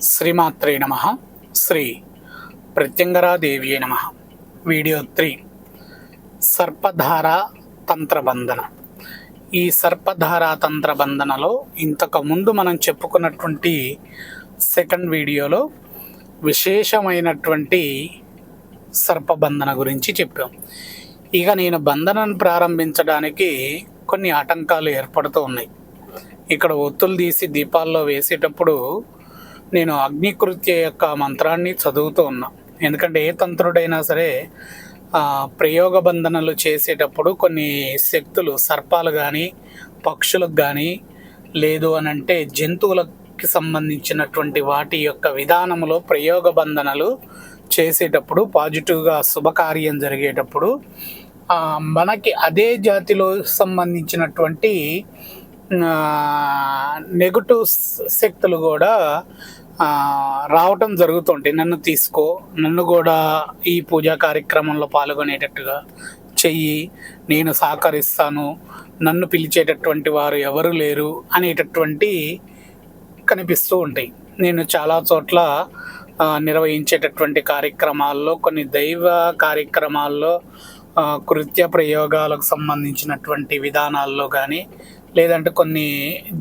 శ్రీమాత్రే నమ. శ్రీ ప్రత్యంగరాదేవి నమ. Video three. సర్పధార తంత్రబంధన. ఈ సర్పధార తంత్రబంధనలో ఇంతకు ముందు మనం చెప్పుకున్నటువంటి సెకండ్ వీడియోలో విశేషమైనటువంటి సర్పబంధన గురించి చెప్పాం. ఇక నేను బంధనను ప్రారంభించడానికి కొన్ని ఆటంకాలు ఏర్పడుతూ ఉన్నాయి. ఇక్కడ ఒత్తులు తీసి దీపాల్లో వేసేటప్పుడు నేను అగ్నికృత్య యొక్క మంత్రాన్ని చదువుతూ ఉన్నా. ఎందుకంటే ఏ తంత్రుడైనా సరే ప్రయోగ బంధనలు చేసేటప్పుడు కొన్ని శక్తులు సర్పాలు కానీ పక్షులకు కానీ లేదు అని అంటే జంతువులకి సంబంధించినటువంటి వాటి యొక్క విధానంలో ప్రయోగ బంధనలు చేసేటప్పుడు పాజిటివ్గా శుభకార్యం జరిగేటప్పుడు మనకి అదే జాతిలో సంబంధించినటువంటి నెగటివ్ శక్తులు కూడా రావటం జరుగుతుంటే నన్ను తీసుకో నన్ను కూడా ఈ పూజా కార్యక్రమంలో పాల్గొనేటట్టుగా చెయ్యి నేను సహకరిస్తాను నన్ను పిలిచేటటువంటి వారు ఎవరు లేరు అనేటటువంటి కనిపిస్తూ ఉంటాయి. నేను చాలా చోట్ల నిర్వహించేటటువంటి కార్యక్రమాల్లో కొన్ని దైవ కార్యక్రమాల్లో కృత్య ప్రయోగాలకు సంబంధించినటువంటి విధానాల్లో కానీ లేదంటే కొన్ని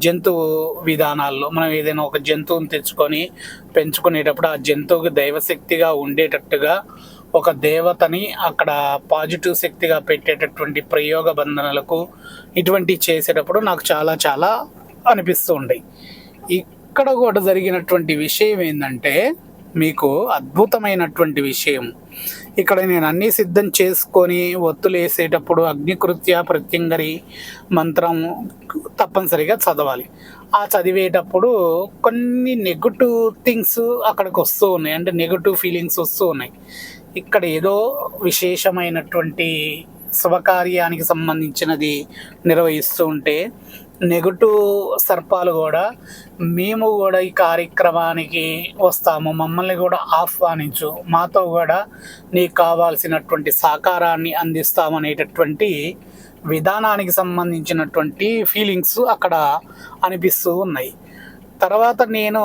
జంతువు విధానాల్లో మనం ఏదైనా ఒక జంతువుని తెచ్చుకొని పెంచుకునేటప్పుడు ఆ జంతువుకి దైవశక్తిగా ఉండేటట్టుగా ఒక దేవతని అక్కడ పాజిటివ్ శక్తిగా పెట్టేటటువంటి ప్రయోగ బంధనలకు ఇటువంటి చేసేటప్పుడు నాకు చాలా చాలా అనిపిస్తూ ఉండే ఇక్కడ కూడా జరిగినటువంటి విషయం ఏంటంటే మీకు అద్భుతమైనటువంటి విషయం. ఇక్కడ నేను అన్నీ సిద్ధం చేసుకొని ఒత్తులు వేసేటప్పుడు అగ్నికృత్య ప్రత్యంగరి మంత్రం తప్పనిసరిగా చదవాలి. ఆ చదివేటప్పుడు కొన్ని నెగటివ్ థింగ్స్ అక్కడికి వస్తూ ఉన్నాయి. అంటే నెగటివ్ ఫీలింగ్స్ వస్తూ ఉన్నాయి. ఇక్కడ ఏదో విశేషమైనటువంటి శుభకార్యానికి సంబంధించినది నిర్వహిస్తూ ఉంటే నెగటివ్ సర్పాలు కూడా మేము కూడా ఈ కార్యక్రమానికి వస్తాము. మమ్మల్ని కూడా ఆహ్వానించు. మాతో కూడా నీకు కావాల్సినటువంటి సహకారాన్ని అందిస్తామనేటటువంటి విధానానికి సంబంధించినటువంటి ఫీలింగ్స్ అక్కడ అనిపిస్తూ ఉన్నాయి. తర్వాత నేను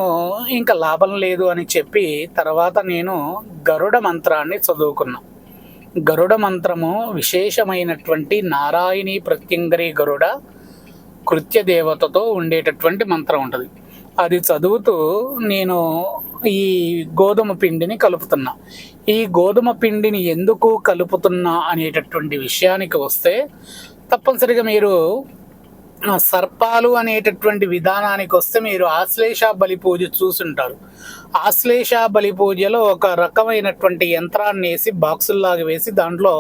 ఇంకా లాభం లేదు అని చెప్పి తర్వాత నేను గరుడ మంత్రాన్ని చదువుకున్నా. గరుడ మంత్రము విశేషమైనటువంటి నారాయణి ప్రత్యంగరి గరుడ కృత్య దేవతతో ఉండేటటువంటి మంత్రం ఉంటుంది. అది చదువుతూ నేను ఈ గోధుమ పిండిని కలుపుతున్నా. ఈ గోధుమ పిండిని ఎందుకు కలుపుతున్నా అనేటటువంటి విషయానికి వస్తే తప్పనిసరిగా మీరు సర్పాలు అనేటటువంటి విధానానికి వస్తే మీరు ఆశ్లేష బలి పూజ చూసుంటారు. ఆశ్లేష బలి పూజలో ఒక రకమైనటువంటి యంత్రాన్ని వేసి బాక్సుల్లాగా వేసి దాంట్లో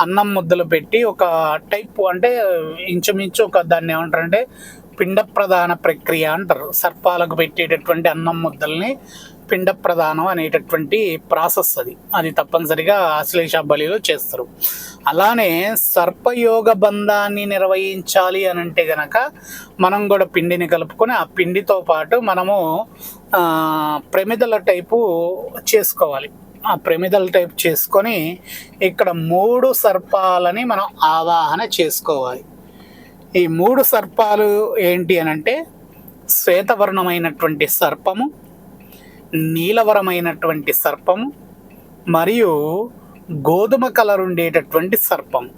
అన్నం ముద్దలు పెట్టి ఒక టైప్ అంటే ఇంచుమించు ఒక దాన్ని ఏమంటారంటే పిండ ప్రధాన ప్రక్రియ అంటారు. సర్పాలకు పెట్టేటటువంటి అన్నం ముద్దల్ని పిండ ప్రధానం అనేటటువంటి ప్రాసెస్ అది. అది తప్పనిసరిగా ఆశ్లేష బలిలో చేస్తారు. అలానే సర్పయోగ బంధాన్ని నిర్వహించాలి అని అంటే గనక మనం కూడా పిండిని కలుపుకొని ఆ పిండితో పాటు మనము ప్రమిదల టైపు చేసుకోవాలి. ఆ ప్రమిదల టైప్ చేసుకొని ఇక్కడ మూడు సర్పాలని మనం ఆవాహన చేసుకోవాలి. ఈ మూడు సర్పాలు ఏంటి అని అంటే శ్వేతవర్ణమైనటువంటి సర్పము నీలవరమైనటువంటి సర్పం మరియు గోధుమ కలర్ ఉండేటటువంటి సర్పం.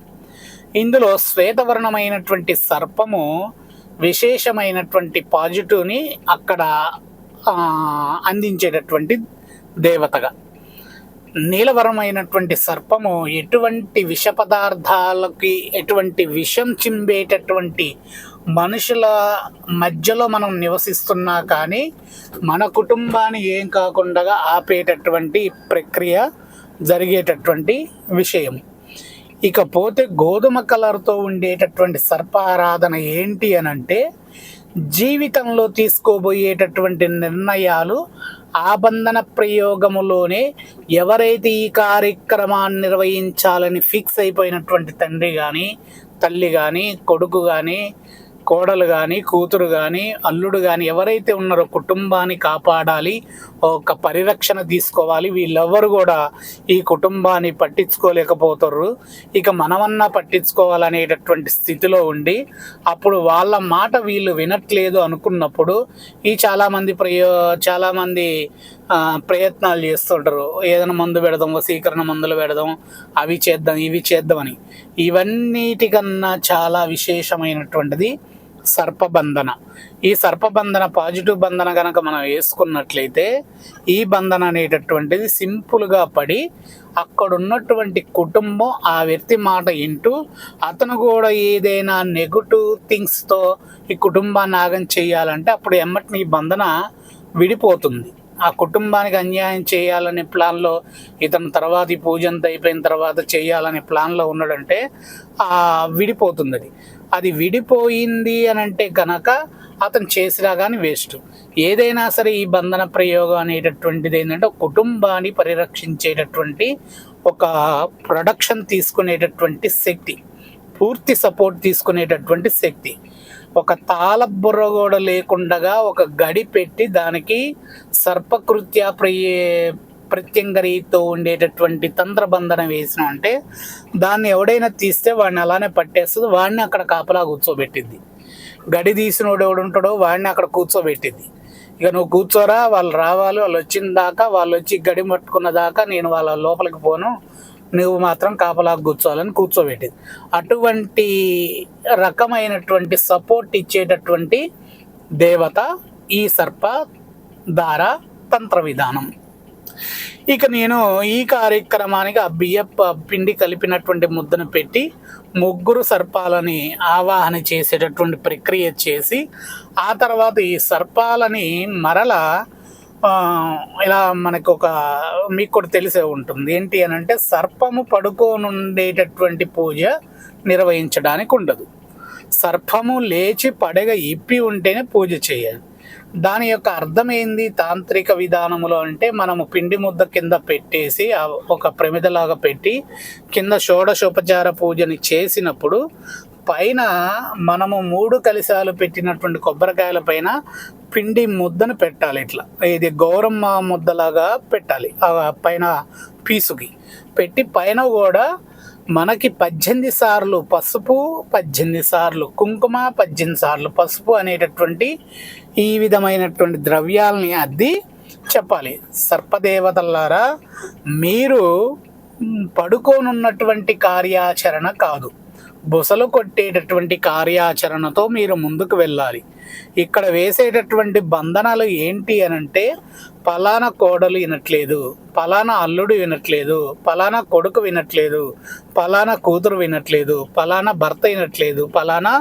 ఇందులో శ్వేతవర్ణమైనటువంటి సర్పము విశేషమైనటువంటి పాజిటివ్ని అక్కడ అందించేటటువంటి దేవతగా. నీలవరమైనటువంటి సర్పము ఎటువంటి విష పదార్థాలకి ఎటువంటి విషం చింబేటటువంటి మనుషుల మధ్యలో మనం నివసిస్తున్నా కానీ మన కుటుంబాన్ని ఏం కాకుండా ఆపేటటువంటి ప్రక్రియ జరిగేటటువంటి విషయం. ఇకపోతే గోధుమ కలర్తో ఉండేటటువంటి సర్పారాధన ఏంటి అని అంటే జీవితంలో తీసుకోబోయేటటువంటి నిర్ణయాలు ఆబంధన ప్రయోగములోనే ఎవరైతే ఈ కార్యక్రమాన్ని నిర్వహించాలని ఫిక్స్ అయిపోయినటువంటి తండ్రి కానీ తల్లి కానీ కొడుకు కానీ కోడలు కానీ కూతురు కానీ అల్లుడు కానీ ఎవరైతే ఉన్నారో కుటుంబాన్ని కాపాడాలి ఒక పరిరక్షణ తీసుకోవాలి. వీళ్ళెవ్వరు కూడా ఈ కుటుంబాన్ని పట్టించుకోలేకపోతారు ఇక మనమన్నా పట్టించుకోవాలనేటటువంటి స్థితిలో ఉండి అప్పుడు వాళ్ళ మాట వీళ్ళు వినట్లేదు అనుకున్నప్పుడు ఈ చాలామంది ప్రయో చాలామంది ప్రయత్నాలు చేస్తుంటారు. ఏదైనా మందు పెడదాం వసీకరణ మందులు పెడదాం అవి చేద్దాం ఇవి చేద్దామని. ఇవన్నిటికన్నా చాలా విశేషమైనటువంటిది సర్పబంధన. ఈ సర్పబంధన పాజిటివ్ బంధన కనుక మనం వేసుకున్నట్లయితే ఈ బంధన అనేటటువంటిది సింపుల్గా పడి అక్కడ ఉన్నటువంటి కుటుంబం ఆ వ్యక్తి మాట వింటూ అతను కూడా ఏదైనా నెగటివ్ థింగ్స్తో ఈ కుటుంబాన్ని ఆగం చేయాలంటే అప్పుడు ఎమ్మటిని ఈ బంధన విడిపోతుంది. ఆ కుటుంబానికి అన్యాయం చేయాలనే ప్లాన్లో ఇతను తర్వాత ఈ పూజ అంతా అయిపోయిన తర్వాత చేయాలనే ప్లాన్లో ఉన్నాడంటే విడిపోతుంది అది. అది విడిపోయింది అని అంటే కనుక అతను చేసినా కానీ వేస్ట్. ఏదైనా సరే ఈ బంధన ప్రయోగం అనేటటువంటిది ఏంటంటే కుటుంబాన్ని పరిరక్షించేటటువంటి ఒక ప్రొడక్షన్ తీసుకునేటటువంటి శక్తి పూర్తి సపోర్ట్ తీసుకునేటటువంటి శక్తి. ఒక తాళ బుర్ర కూడా లేకుండగా ఒక గడి పెట్టి దానికి సర్పకృత్య ప్రయే ప్రత్యంగరితో ఉండేటటువంటి తంత్రబంధన వేసిన అంటే దాన్ని ఎవడైనా తీస్తే వాడిని అలానే పట్టేస్తుంది వాడిని అక్కడ కాపలా కూర్చోబెట్టింది గడి తీసినోడు ఎవడు ఉంటాడో వాడిని అక్కడ కూర్చోబెట్టింది ఇక నువ్వు కూర్చోరా వాళ్ళు రావాలి వాళ్ళు వచ్చిన దాకా వాళ్ళు వచ్చి గడి పట్టుకున్న దాకా నేను వాళ్ళ లోపలికి పోను నువ్వు మాత్రం కాపలా కూర్చోవాలని కూర్చోబెట్టింది. అటువంటి రకమైనటువంటి సపోర్ట్ ఇచ్చేటటువంటి దేవత ఈ సర్ప దార తంత్ర విధానం. ఇక నేను ఈ కార్యక్రమానికి ఆ బియ్యప్ప పిండి కలిపినటువంటి ముద్దను పెట్టి ముగ్గురు సర్పాలని ఆవాహన చేసేటటువంటి ప్రక్రియ చేసి ఆ తర్వాత ఈ సర్పాలని మరల ఇలా మనకు ఒక మీకు కూడా తెలిసే ఉంటుంది. ఏంటి అని అంటే సర్పము పడుకోనుండేటటువంటి పూజ నిర్వహించడానికి ఉండదు. సర్పము లేచి పడగ ఇప్పి ఉంటేనే పూజ చేయాలి. దాని యొక్క అర్థం ఏంది? తాంత్రిక విధానములో అంటే మనము పిండి ముద్ద కింద పెట్టేసి ఒక ప్రమిదలాగా పెట్టి కింద షోడశోపచార పూజని చేసినప్పుడు పైన మనము మూడు కలిశాలు పెట్టినటువంటి కొబ్బరికాయల పైన పిండి ముద్దను పెట్టాలి ఇట్లా. ఇది గౌరమ్మ ముద్దలాగా పెట్టాలి. పైన పీసుకి. పెట్టి పైన కూడా మనకి పద్దెనిమిది సార్లు పసుపు పద్దెనిమిది సార్లు కుంకుమ పద్దెనిమిది సార్లు పసుపు అనేటటువంటి ఈ విధమైనటువంటి ద్రవ్యాలని అద్ది చెప్పాలి. సర్పదేవతలారా మీరు పడుకోనున్నటువంటి కార్యాచరణ కాదు. బుసలు కొట్టేటటువంటి కార్యాచరణతో మీరు ముందుకు వెళ్ళాలి. ఇక్కడ వేసేటటువంటి బంధనాలు ఏంటి అని అంటే పలానా కోడలు వినట్లేదు పలానా అల్లుడు వినట్లేదు పలానా కొడుకు వినట్లేదు పలానా కూతురు వినట్లేదు పలానా భర్త వినట్లేదు పలానా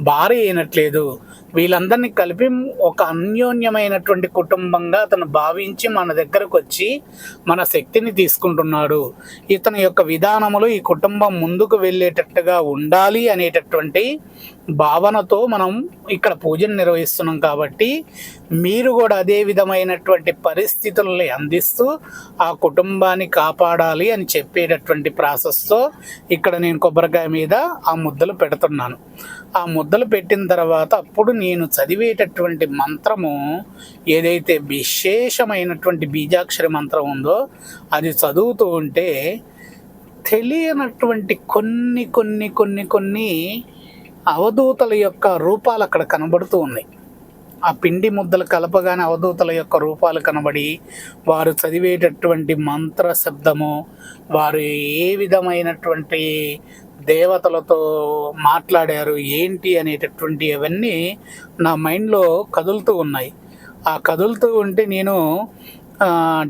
భార్య వినట్లేదు. వీళ్ళందరినీ కలిపి ఒక అన్యోన్యమైనటువంటి కుటుంబంగా అతను భావించి మన దగ్గరకు వచ్చి మన శక్తిని తీసుకుంటున్నాడు. ఇతని యొక్క విధానములు ఈ కుటుంబం ముందుకు వెళ్ళేటట్టుగా ఉండాలి అనేటటువంటి భావనతో మనం ఇక్కడ పూజను నిర్వహిస్తున్నాం కాబట్టి మీరు కూడా అదే విధమైనటువంటి పరిస్థితులని అందిస్తూ ఆ కుటుంబాన్ని కాపాడాలి అని చెప్పేటటువంటి ప్రాసెస్తో ఇక్కడ నేను కొబ్బరికాయ మీద ఆ ముద్దలు పెడుతున్నాను. ఆ ముద్దలు పెట్టిన తర్వాత అప్పుడు నేను చదివేటటువంటి మంత్రము ఏదైతే విశేషమైనటువంటి బీజాక్షరి మంత్రం ఉందో అది చదువుతూ ఉంటే తెలియనటువంటి కొన్ని కొన్ని కొన్ని కొన్ని అవధూతల యొక్క రూపాలు అక్కడ కనబడుతూ ఉన్నాయి. ఆ పిండి ముద్దలు కలపగానే అవధూతల యొక్క రూపాలు కనబడి వారు చదివేటటువంటి మంత్ర శబ్దము వారు ఏ విధమైనటువంటి దేవతలతో మాట్లాడారు ఏంటి అనేటటువంటి అవన్నీ నా మైండ్లో కదులుతూ ఉన్నాయి. ఆ కదులుతూ ఉంటే నేను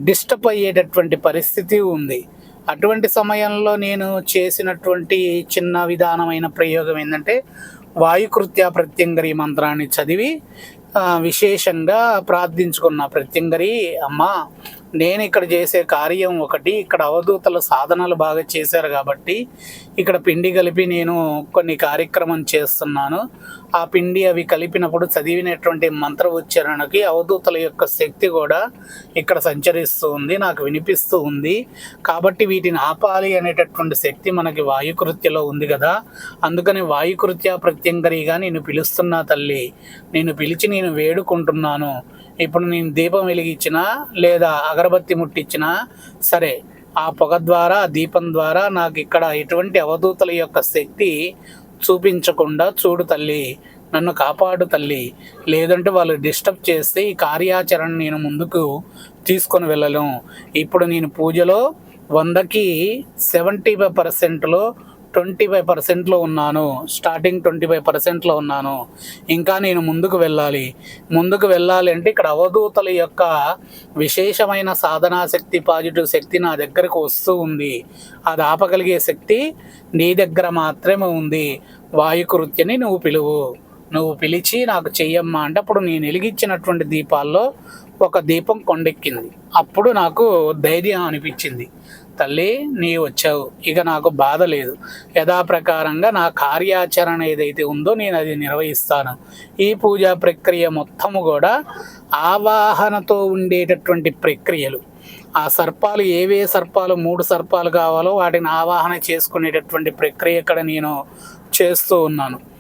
డిస్టర్బ్ అయ్యేటటువంటి పరిస్థితి ఉంది. అటువంటి సమయంలో నేను చేసినటువంటి చిన్న విధానమైన ప్రయోగం ఏంటంటే వాయుకృత్య ప్రత్యంగరి మంత్రాన్ని చదివి విశేషంగా ప్రార్థించుకున్న ప్రత్యంగరి అమ్మ నేను ఇక్కడ చేసే కార్యం ఒకటి ఇక్కడ అవధూతల సాధనలు బాగా చేశారు కాబట్టి ఇక్కడ పిండి కలిపి నేను కొన్ని కార్యక్రమం చేస్తున్నాను. ఆ పిండి అవి కలిపినప్పుడు చదివినటువంటి మంత్ర ఉచ్చారణకి అవధూతల యొక్క శక్తి కూడా ఇక్కడ సంచరిస్తూ ఉంది నాకు వినిపిస్తూ ఉంది. కాబట్టి వీటిని ఆపాలి అనేటటువంటి శక్తి మనకి వాయుకృత్యలో ఉంది కదా. అందుకని వాయుకృత్య ప్రత్యంగరిగా నేను పిలుస్తున్నా తల్లి. నేను పిలిచి నేను వేడుకుంటున్నాను. ఇప్పుడు నేను దీపం వెలిగించినా లేదా అగరబత్తి ముట్టించినా సరే ఆ పొగ ద్వారా ఆ దీపం ద్వారా నాకు ఇక్కడ ఎటువంటి అవధూతల యొక్క శక్తి చూపించకుండా చూడు తల్లి నన్ను కాపాడు తల్లి. లేదంటే వాళ్ళు డిస్టర్బ్ చేస్తే ఈ కార్యాచరణ నేను ముందుకు తీసుకొని వెళ్ళలేం. ఇప్పుడు నేను పూజలో వందకి సెవెంటీ ఫైవ్ పర్సెంట్లో ట్వంటీ ఫైవ్ పర్సెంట్లో ఉన్నాను. స్టార్టింగ్ ట్వంటీ ఫైవ్ పర్సెంట్లో ఉన్నాను. ఇంకా నేను ముందుకు వెళ్ళాలి. ముందుకు వెళ్ళాలి అంటే ఇక్కడ అవధూతల యొక్క విశేషమైన సాధనా శక్తి పాజిటివ్ శక్తి నా దగ్గరకు వస్తూ ఉంది. అది ఆపగలిగే శక్తి నీ దగ్గర మాత్రమే ఉంది. వాయుకృత్యని నువ్వు పిలువు. నువ్వు పిలిచి నాకు చెయ్యమ్మా అంటే అప్పుడు నేను వెలిగించినటువంటి దీపాల్లో ఒక దీపం కొండెక్కింది. అప్పుడు నాకు ధైర్యం అనిపించింది. తల్లి నీ వచ్చావు. ఇక నాకు బాధ లేదు. యథాప్రకారంగా నా కార్యాచరణ ఏదైతే ఉందో నేను అది నిర్వహిస్తాను. ఈ పూజా ప్రక్రియ మొత్తము కూడా ఆవాహనతో ఉండేటటువంటి ప్రక్రియలు. ఆ సర్పాలు ఏవే సర్పాలు మూడు సర్పాలు కావాలో వాటిని ఆవాహన చేసుకునేటటువంటి ప్రక్రియ ఇక్కడ నేను చేస్తూ ఉన్నాను.